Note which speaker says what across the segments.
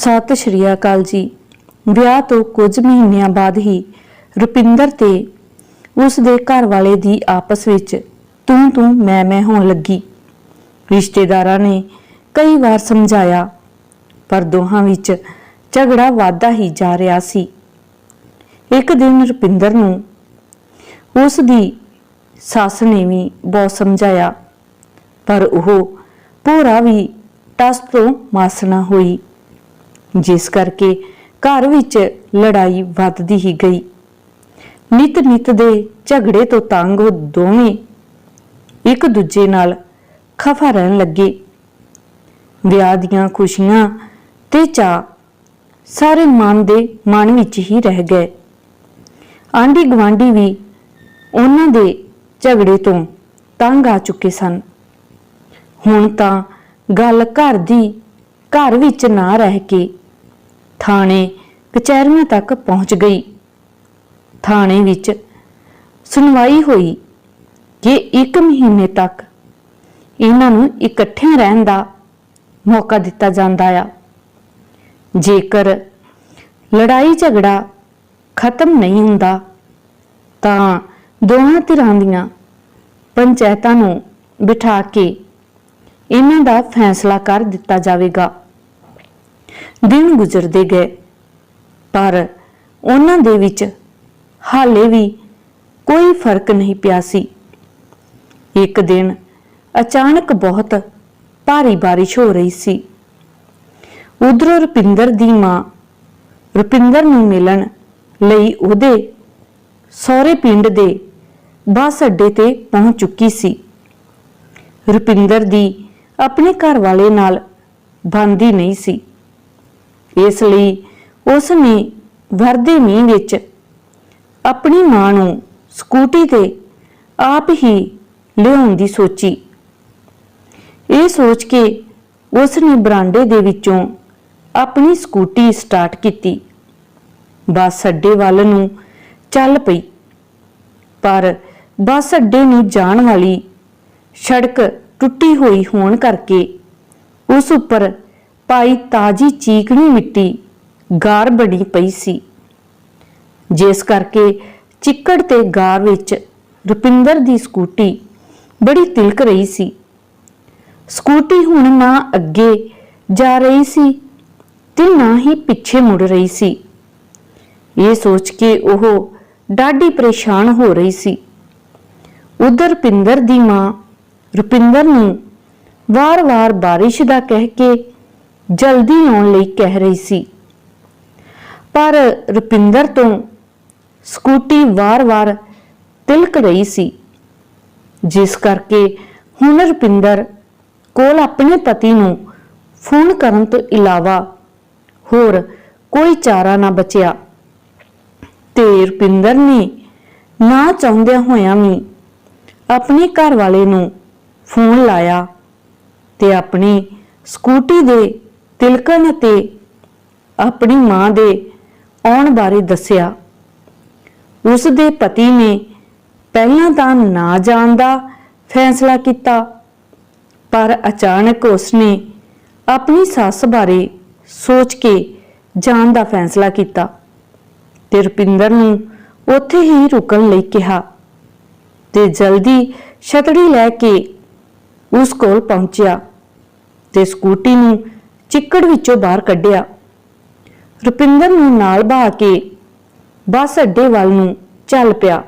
Speaker 1: ਸਤਿ ਸ਼੍ਰੀ ਅਕਾਲ ਜੀ। ਵਿਆਹ ਤੋਂ ਕੁਝ ਮਹੀਨਿਆਂ ਬਾਅਦ ਹੀ ਰੁਪਿੰਦਰ ਤੇ ਉਸ ਦੇ ਘਰ ਵਾਲੇ ਦੀ ਆਪਸ ਵਿੱਚ ਤੂੰ ਤੂੰ ਮੈਂ ਮੈਂ ਹੋਣ ਲੱਗੀ। ਰਿਸ਼ਤੇਦਾਰਾਂ ਨੇ ਕਈ ਵਾਰ ਸਮਝਾਇਆ, ਪਰ ਦੋਹਾਂ ਵਿੱਚ ਝਗੜਾ ਵਾਧਾ ਹੀ ਜਾ ਰਿਹਾ ਸੀ। ਇੱਕ ਦਿਨ ਰੁਪਿੰਦਰ ਨੂੰ ਉਸ ਦੀ ਸੱਸ ਨੇ ਵੀ ਬਹੁਤ ਸਮਝਾਇਆ, ਪਰ ਉਹ ਭੋਰਾ ਵੀ ਟਸ ਤੋਂ ਮਾਸਣਾ ਹੋਈ। ਜਿਸ ਕਰਕੇ ਘਰ ਵਿੱਚ ਲੜਾਈ ਵੱਧਦੀ ਹੀ ਗਈ। ਨਿਤ ਨਿਤ ਦੇ ਝਗੜੇ ਤੋਂ ਤੰਗ ਉਹ ਦੋਵੇਂ ਇੱਕ ਦੂਜੇ ਨਾਲ ਖਫਾ ਰਹਿਣ ਲੱਗੇ। ਵਿਆਹ ਦੀਆਂ ਖੁਸ਼ੀਆਂ ਤੇ ਚਾਅ ਸਾਰੇ ਮਨ ਦੇ ਮਨ ਵਿੱਚ ਹੀ ਰਹਿ ਗਏ। ਆਂਢੀ ਗਵਾਂਢੀ ਵੀ ਉਹਨਾਂ ਦੇ ਝਗੜੇ ਤੋਂ ਤੰਗ ਆ ਚੁੱਕੇ ਸਨ। ਹੁਣ ਤਾਂ ਗੱਲ ਘਰ ਦੀ ਘਰ ਵਿੱਚ ਨਾ ਰਹਿ ਕੇ ਥਾਣੇ ਕਚਹਿਰੀਆਂ ਤੱਕ ਪਹੁੰਚ ਗਈ। ਥਾਣੇ ਵਿੱਚ ਸੁਣਵਾਈ ਹੋਈ ਕਿ 1 ਮਹੀਨੇ ਤੱਕ ਇਹਨਾਂ ਨੂੰ ਇਕੱਠਿਆਂ ਰਹਿਣ ਦਾ ਮੌਕਾ ਦਿੱਤਾ ਜਾਂਦਾ ਆ। ਜੇਕਰ ਲੜਾਈ ਝਗੜਾ ਖਤਮ ਨਹੀਂ ਹੁੰਦਾ, ਤਾਂ ਦੋਹਾਂ ਧਿਰਾਂ ਦੀਆਂ ਪੰਚਾਇਤਾਂ ਨੂੰ ਬਿਠਾ ਕੇ ਇਹਨਾਂ ਦਾ ਫੈਸਲਾ ਕਰ ਦਿੱਤਾ ਜਾਵੇਗਾ। ਦਿਨ ਗੁਜ਼ਰਦੇ ਗਏ। ਪਰ ਉਹਨਾਂ ਦੇ ਵਿੱਚ ਹਾਲੇ ਵੀ ਕੋਈ ਫ਼ਰਕ ਨਹੀਂ ਪਿਆ ਸੀ। ਇੱਕ ਦਿਨ ਅਚਾਨਕ ਬਹੁਤ ਭਾਰੀ ਬਾਰਿਸ਼ ਹੋ ਰਹੀ ਸੀ। ਉਧਰੋਂ ਰੁਪਿੰਦਰ ਦੀ ਮਾਂ, ਰੁਪਿੰਦਰ ਨੂੰ ਮਿਲਣ ਲਈ ਉਹਦੇ ਸਹੁਰੇ ਪਿੰਡ ਦੇ ਬੱਸ ਅੱਡੇ ਤੇ ਪਹੁੰਚ ਚੁੱਕੀ ਸੀ। ਰੁਪਿੰਦਰ ਦੀ ਆਪਣੇ ਘਰ ਵਾਲੇ ਨਾਲ ਬੰਦੀ ਨਹੀਂ ਸੀ। ਇਸ ਲਈ ਉਸ ਨੇ ਵਰਦੇ ਮੀਂਹ ਵਿੱਚ ਆਪਣੀ ਮਾਂ ਨੂੰ ਸਕੂਟੀ ਤੇ ਆਪ ਹੀ ਲਿਆਉਣ ਦੀ ਸੋਚੀ। ਇਹ ਸੋਚ ਕੇ ਉਸ ਨੇ ਬਰਾਂਡੇ ਦੇ ਵਿੱਚੋਂ ਆਪਣੀ ਸਕੂਟੀ ਸਟਾਰਟ ਕੀਤੀ। ਬੱਸ ਅੱਡੇ ਵੱਲ ਨੂੰ ਚੱਲ ਪਈ। ਪਰ ਬੱਸ ਅੱਡੇ ਨੂੰ ਜਾਣ ਵਾਲੀ ਸੜਕ ਟੁੱਟੀ ਹੋਈ ਹੋਣ ਕਰਕੇ ਉਸ ਉੱਪਰ ਪਾਈ ਤਾਜੀ ਚੀਕਣੀ ਮਿੱਟੀ ਗਾਰ ਬਣੀ ਪਈ ਸੀ। ਜਿਸ ਕਰਕੇ ਚਿੱਕੜ ਤੇ ਗਾਰ ਵਿੱਚ ਰੁਪਿੰਦਰ ਦੀ ਸਕੂਟੀ ਬੜੀ ਤਿਲਕ ਰਹੀ ਸੀ। ਸਕੂਟੀ ਹੁਣ ਨਾ ਅੱਗੇ ਜਾ ਰਹੀ ਸੀ ਤੇ ਨਾ ਹੀ ਪਿੱਛੇ ਮੁੜ ਰਹੀ ਸੀ। ਇਹ ਸੋਚ ਕੇ ਉਹ ਡਾਢੀ ਪਰੇਸ਼ਾਨ ਹੋ ਰਹੀ ਸੀ। ਉਧਰ ਰੁਪਿੰਦਰ ਦੀ ਮਾਂ ਰੁਪਿੰਦਰ ਨੂੰ ਵਾਰ-ਵਾਰ ਬਾਰਿਸ਼ ਦਾ ਕਹਿ ਕੇ ਜਲਦੀ ਆਉਣ ਲਈ ਕਹਿ ਰਹੀ ਸੀ। ਪਰ ਰੁਪਿੰਦਰ ਤੋਂ ਸਕੂਟੀ ਵਾਰ-ਵਾਰ ਤਿਲਕ ਰਹੀ ਸੀ। ਜਿਸ ਕਰਕੇ ਹੁਣ ਰੁਪਿੰਦਰ ਕੋਲ ਆਪਣੇ ਪਤੀ ਨੂੰ ਫੋਨ ਕਰਨ ਤੋਂ ਇਲਾਵਾ ਹੋਰ ਕੋਈ ਚਾਰਾ ਨਾ ਬਚਿਆ। ਤੇ ਰੁਪਿੰਦਰ ਨੇ ਨਾ ਚਾਹੁੰਦਿਆਂ ਹੋਇਆਂ ਵੀ ਆਪਣੇ ਘਰ ਵਾਲੇ ਨੂੰ ਫੋਨ ਲਾਇਆ ਤੇ ਆਪਣੀ ਸਕੂਟੀ ਦੇ ਤਿਲਕਣ ਅਤੇ ਆਪਣੀ ਮਾਂ ਦੇ ਆਉਣ ਬਾਰੇ ਦੱਸਿਆ। ਉਸ ਦੇ ਪਤੀ ਨੇ ਪਹਿਲਾਂ ਤਾਂ ਨਾ ਜਾਣ ਦਾ ਫੈਸਲਾ ਕੀਤਾ, ਪਰ ਅਚਾਨਕ ਉਸਨੇ ਆਪਣੀ ਸੱਸ ਬਾਰੇ ਸੋਚ ਕੇ ਜਾਣ ਦਾ ਫੈਸਲਾ ਕੀਤਾ ਤੇ ਰੁਪਿੰਦਰ ਨੂੰ ਉੱਥੇ ਹੀ ਰੁਕਣ ਲਈ ਕਿਹਾ ਤੇ ਜਲਦੀ ਛਤੜੀ ਲੈ ਕੇ ਉਸ ਕੋਲ ਪਹੁੰਚਿਆ ਤੇ ਸਕੂਟੀ ਨੂੰ ਚਿੱਕੜ ਵਿੱਚੋਂ ਬਾਹਰ ਕੱਢਿਆ। ਰੁਪਿੰਦਰ ਨੂੰ ਨਾਲ ਬਹਾ ਕੇ ਬੱਸ ਅੱਡੇ ਵੱਲ ਨੂੰ ਚੱਲ ਪਿਆ।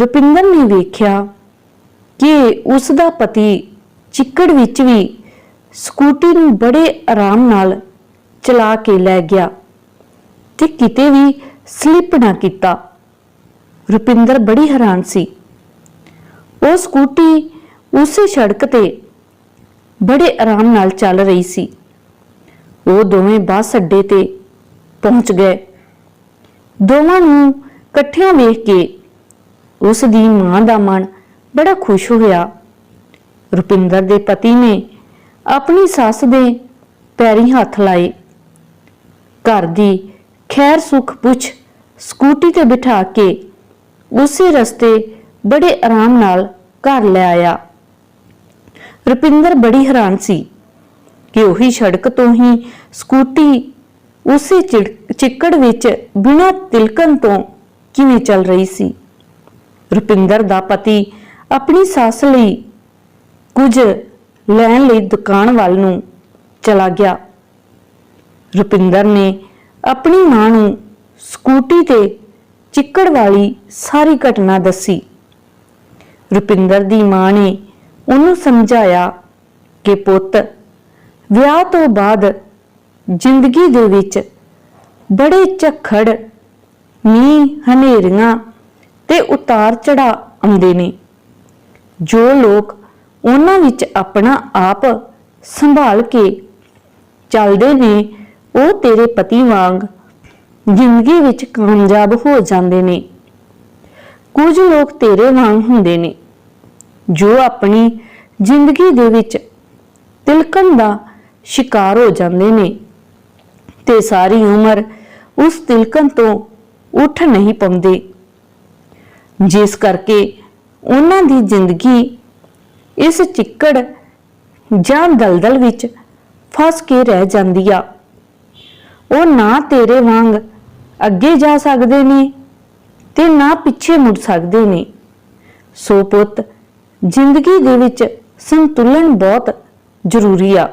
Speaker 1: ਰੁਪਿੰਦਰ ਨੇ ਵੇਖਿਆ ਕਿ ਉਸ ਦਾ ਪਤੀ ਚਿੱਕੜ ਵਿੱਚ ਵੀ ਸਕੂਟੀ ਨੂੰ ਬੜੇ ਆਰਾਮ ਨਾਲ ਚਲਾ ਕੇ ਲੈ ਗਿਆ ਤੇ ਕਿਤੇ ਵੀ ਸਲਿੱਪ ਨਾ ਕੀਤਾ। ਰੁਪਿੰਦਰ ਬੜੀ ਹੈਰਾਨ ਸੀ। ਉਹ ਸਕੂਟੀ ਉਸੇ ਸੜਕ ਤੇ ਬੜੇ ਆਰਾਮ ਨਾਲ ਚੱਲ ਰਹੀ ਸੀ। ਉਹ ਦੋਵੇਂ ਬੱਸ ਅੱਡੇ ਤੇ ਪਹੁੰਚ ਗਏ। ਦੋਵਾਂ ਨੂੰ ਇਕੱਠਿਆਂ ਵੇਖ ਕੇ ਉਸ ਦੀ ਮਾਂ ਦਾ ਮਨ ਬੜਾ ਖੁਸ਼ ਹੋਇਆ। ਰੁਪਿੰਦਰ ਦੇ ਪਤੀ ਨੇ ਆਪਣੀ ਸੱਸ ਦੇ ਪੈਰੀ ਹੱਥ ਲਾਏ। ਘਰ ਦੀ ਖੈਰ ਸੁਖ ਪੁੱਛ ਸਕੂਟੀ ਤੇ ਬਿਠਾ ਕੇ ਉਸੇ ਰਸਤੇ ਬੜੇ ਆਰਾਮ ਨਾਲ ਘਰ ਲੈ ਆਇਆ। ਰੁਪਿੰਦਰ ਬੜੀ ਹੈਰਾਨ ਸੀ ਕਿ ਉਹੀ ਸੜਕ ਤੋਂ ਹੀ ਸਕੂਟੀ ਉਸੇ ਚਿੜ- ਚਿੱਕੜ ਵਿੱਚ ਬਿਨਾਂ ਤਿਲਕਣ ਤੋਂ ਕਿਵੇਂ ਚੱਲ ਰਹੀ ਸੀ। ਰੁਪਿੰਦਰ ਦਾ ਪਤੀ ਆਪਣੀ ਸੱਸ ਲਈ ਕੁਝ ਲੈਣ ਲਈ ਦੁਕਾਨ ਵੱਲ ਨੂੰ ਚਲਾ ਗਿਆ। ਰੁਪਿੰਦਰ ਨੇ ਆਪਣੀ ਮਾਂ ਨੂੰ ਸਕੂਟੀ ਤੇ ਚਿੱਕੜ ਵਾਲੀ ਸਾਰੀ ਘਟਨਾ ਦੱਸੀ। ਰੁਪਿੰਦਰ ਦੀ ਮਾਂ ਨੇ ਉਹਨੂੰ ਸਮਝਾਇਆ ਕਿ ਪੁੱਤ, ਵਿਆਹ ਤੋਂ ਬਾਅਦ ਜ਼ਿੰਦਗੀ ਦੇ ਵਿੱਚ ਬੜੇ ਝੱਖੜ, ਮੀਂਹ, ਹਨੇਰੀਆਂ ਤੇ ਉਤਾਰ ਚੜਾ ਆਉਂਦੇ ਨੇ, ਜੋ ਲੋਕ ਉਹਨਾਂ ਵਿੱਚ ਆਪਣਾ ਆਪ ਸੰਭਾਲ ਕੇ ਚੱਲਦੇ ਨੇ, ਉਹ ਤੇਰੇ ਪਤੀ ਵਾਂਗ ਜ਼ਿੰਦਗੀ ਵਿੱਚ ਕਾਮਯਾਬ ਹੋ ਜਾਂਦੇ ਨੇ। ਕੁਝ ਲੋਕ ਤੇਰੇ ਵਾਂਗ ਹੁੰਦੇ ਨੇ। ਜੋ ਆਪਣੀ ਜ਼ਿੰਦਗੀ ਦੇ ਵਿੱਚ ਤਿਲਕਣ ਦਾ ਸ਼ਿਕਾਰ ਹੋ ਜਾਂਦੇ ਨੇ। ਤੇ ਸਾਰੀ ਉਮਰ ਉਸ ਤਿਲਕਣ ਤੋਂ ਉੱਠ ਨਹੀਂ ਪਾਉਂਦੇ। ਜਿਸ ਕਰਕੇ ਉਹਨਾਂ ਦੀ ਜ਼ਿੰਦਗੀ ਇਸ ਚਿੱਕੜ ਜਾਂ ਦਲਦਲ ਵਿੱਚ ਫਸ ਕੇ ਰਹਿ ਜਾਂਦੀ ਆ। ਉਹ ਨਾ ਤੇਰੇ ਵਾਂਗ ਅੱਗੇ ਜਾ ਸਕਦੇ ਨੇ ਤੇ ਨਾ ਪਿੱਛੇ ਮੁੜ ਸਕਦੇ ਨੇ। ਸੋ ਪੁੱਤ ਜ਼ਿੰਦਗੀ ਦੇ ਵਿੱਚ ਸੰਤੁਲਨ ਬਹੁਤ ਜ਼ਰੂਰੀ ਆ।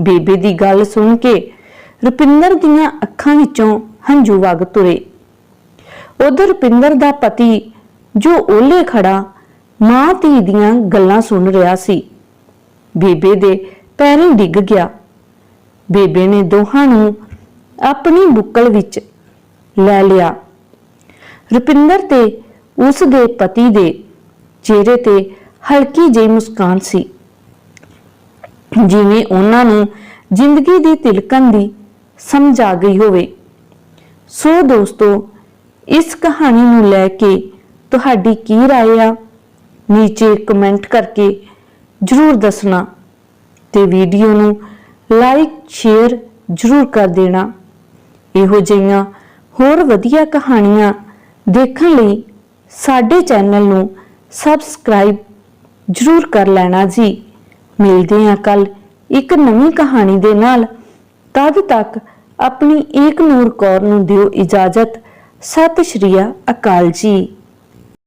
Speaker 1: ਬੇਬੇ ਦੀ ਗੱਲ ਸੁਣ ਕੇ ਰੁਪਿੰਦਰ ਦੀਆਂ ਅੱਖਾਂ ਵਿੱਚੋਂ ਹੰਝੂ ਵਗ ਤੁਰੇ। ਉਧਰ ਰੁਪਿੰਦਰ ਦਾ ਪਤੀ, ਜੋ ਓਲੇ ਖੜਾ ਮਾਂ ਧੀ ਦੀਆਂ ਗੱਲਾਂ ਸੁਣ ਰਿਹਾ ਸੀ। ਬੇਬੇ ਦੇ ਪੈਰੀਂ ਡਿੱਗ ਗਿਆ। ਬੇਬੇ ਨੇ ਦੋਹਾਂ ਨੂੰ ਆਪਣੀ ਬੁੱਕਲ ਵਿੱਚ ਲੈ ਲਿਆ। ਰੁਪਿੰਦਰ ਤੇ ਉਸ ਦੇ ਪਤੀ ਦੇ ਚਿਹਰੇ ਤੇ ਹਲਕੀ ਜਿਹੀ ਮੁਸਕਾਨ ਸੀ ਜਿਵੇਂ ਉਹਨਾਂ ਨੂੰ ਜ਼ਿੰਦਗੀ ਦੀ ਤਿਲਕਣ ਦੀ ਸਮਝ ਆ ਗਈ ਹੋਵੇ ਸੋ ਦੋਸਤੋ ਇਸ ਕਹਾਣੀ ਨੂੰ ਲੈ ਕੇ ਤੁਹਾਡੀ ਕੀ رائے ਆ ਨੀਚੇ ਕਮੈਂਟ ਕਰਕੇ ਜਰੂਰ ਦੱਸਣਾ ਤੇ ਵੀਡੀਓ ਨੂੰ ਲਾਈਕ ਸ਼ੇਅਰ ਜਰੂਰ ਕਰ ਦੇਣਾ ਇਹੋ ਜਿਹੀਆਂ ਹੋਰ ਵਧੀਆ ਕਹਾਣੀਆਂ ਦੇਖਣ ਲਈ ਸਾਡੇ ਚੈਨਲ ਨੂੰ ਸਬਸਕ੍ਰਾਈਬ ਜਰੂਰ ਕਰ ਲੈਣਾ ਜੀ। ਮਿਲਦੇ ਹਾਂ ਕੱਲ ਇੱਕ ਨਵੀਂ ਕਹਾਣੀ ਦੇ ਨਾਲ। ਤਦ ਤੱਕ ਆਪਣੀ ਏਕ ਨੂਰ ਕੌਰ ਨੂੰ ਦਿਓ ਇਜਾਜ਼ਤ। ਸਤਿ ਸ਼੍ਰੀ ਅਕਾਲ ਜੀ।